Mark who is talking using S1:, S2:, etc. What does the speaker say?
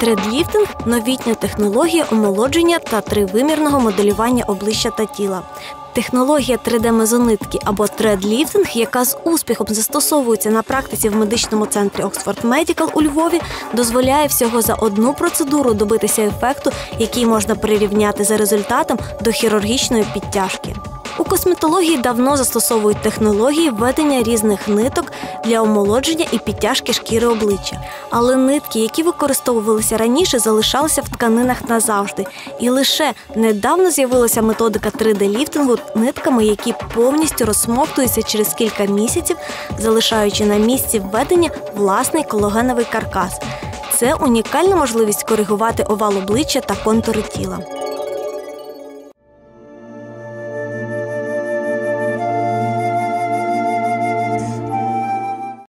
S1: Тредліфтинг новітня технологія омолодження та тривимірного моделювання обличчя та тіла. Технологія 3D-мезонитки або тредліфтинг, яка з успіхом застосовується на практиці в медичному центрі Oxford Medical у Львові, дозволяє всього за одну процедуру добитися ефекту, який можна прирівняти за результатом до хірургічної підтяжки. У косметології давно застосовують технології введення різних ниток для омолодження і підтяжки шкіри обличчя. Але нитки, які використовувалися раніше, залишалися в тканинах назавжди. І лише недавно з'явилася методика 3D-ліфтингу нитками, які повністю розсмоктуються через кілька місяців, залишаючи на місці введення власний кологеновий каркас. Це унікальна можливість коригувати овал обличчя та контури тіла.